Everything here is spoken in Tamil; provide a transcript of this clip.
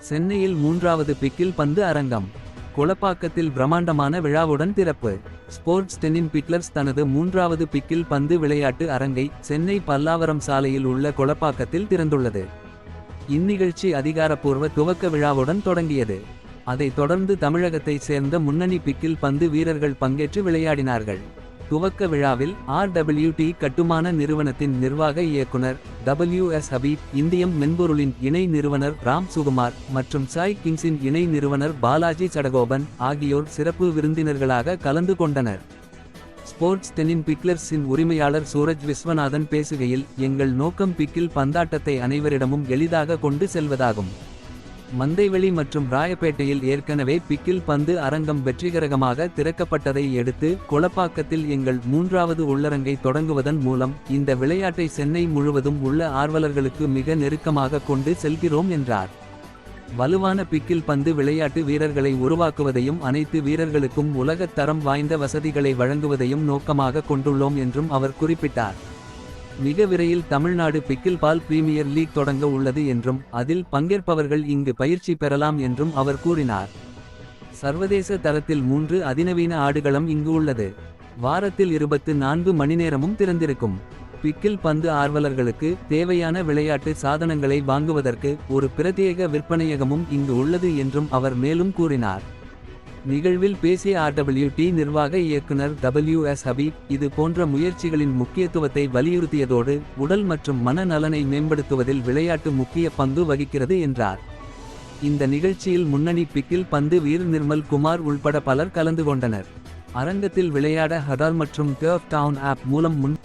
சென்னையில் மூன்றாவது பிக்கில் பந்து அரங்கம். குளப்பாக்கத்தில் பிரம்மாண்டமான விழாவுடன் திறப்பு. ஸ்போர்ட்ஸ் டென்னின் பிட்லர்ஸ் தனது மூன்றாவது பிக்கில் பந்து விளையாட்டு அரங்கை சென்னை பல்லாவரம் சாலையில் உள்ள குளப்பாக்கத்தில் திறந்துள்ளது. இந்நிகழ்ச்சி அதிகாரப்பூர்வ துவக்க விழாவுடன் தொடங்கியது. அதைத் தொடர்ந்து தமிழகத்தைச் சேர்ந்த முன்னணி பிக்கில் பந்து வீரர்கள் பங்கேற்று விளையாடினார்கள். துவக்க விழாவில் ஆர்டபிள்யூடி கட்டுமான நிறுவனத்தின் நிர்வாக இயக்குனர் டபிள்யூ எஸ் ஹபீப் இந்தியம் மென்பொருளின் இணை நிறுவனர் ராம் சுகுமார் மற்றும் சாய் கிங்ஸின் இணை நிறுவனர் பாலாஜி சடகோபன் ஆகியோர் சிறப்பு விருந்தினர்களாக கலந்து கொண்டனர். ஸ்போர்ட்ஸ் டென்னின் பிக்லர்ஸின் உரிமையாளர் சூரஜ் விஸ்வநாதன் பேசுகையில் எங்கள் நோக்கம் பிக்கில் பந்தாட்டத்தை அனைவரிடமும் எளிதாக கொண்டு செல்வதாகும். மந்தைவெளி மற்றும் ராயப்பேட்டையில் ஏற்கனவே பிக்கில் பந்து அரங்கம் வெற்றிகரமாக திறக்கப்பட்டதை எடுத்து குளப்பாக்கத்தில் எங்கள் மூன்றாவது உள்ளரங்கை தொடங்குவதன் மூலம் இந்த விளையாட்டை சென்னை முழுவதும் உள்ள ஆர்வலர்களுக்கு மிக நெருக்கமாக கொண்டு செல்கிறோம் என்றார். வலுவான பிக்கில் பந்து விளையாட்டு வீரர்களை உருவாக்குவதையும் அனைத்து வீரர்களுக்கும் உலகத் தரம் வாய்ந்த வசதிகளை வழங்குவதையும் நோக்கமாக கொண்டுள்ளோம் என்றும் அவர் குறிப்பிட்டார். மிக விரைவில் Tamil Nadu pickleball premier league தொடங்க உள்ளது என்றும் அதில் பங்கேற்பவர்கள் இங்கு பயிற்சி பெறலாம் என்றும் அவர் கூறினார். சர்வதேச தரத்தில் மூன்று அதிநவீன ஆடுகளம் இங்கு உள்ளது. வாரத்தில் இருபத்து நான்கு மணி நேரமும் திறந்திருக்கும். பிக்கில் பந்து ஆர்வலர்களுக்கு தேவையான விளையாட்டு சாதனங்களை வாங்குவதற்கு ஒரு பிரத்யேக விற்பனையகமும் இங்கு உள்ளது என்றும் அவர் மேலும் கூறினார். நிகழ்வில் பேசிய ஆர்டபிள்யூடி நிர்வாக இயக்குனர் டபிள்யூ எஸ் ஹபீப் இது போன்ற முயற்சிகளின் முக்கியத்துவத்தை வலியுறுத்தியதோடு உடல் மற்றும் மன நலனை மேம்படுத்துவதில் விளையாட்டு முக்கிய பங்கு வகிக்கிறது என்றார். இந்த நிகழ்ச்சியில் முன்னணி பிக்கில் பந்து வீர் நிர்மல் குமார் உள்பட பலர் கலந்து கொண்டனர். அரங்கத்தில் விளையாட ஹடால் மற்றும் டர்ஃப் டவுன் ஆப் மூலம் முன்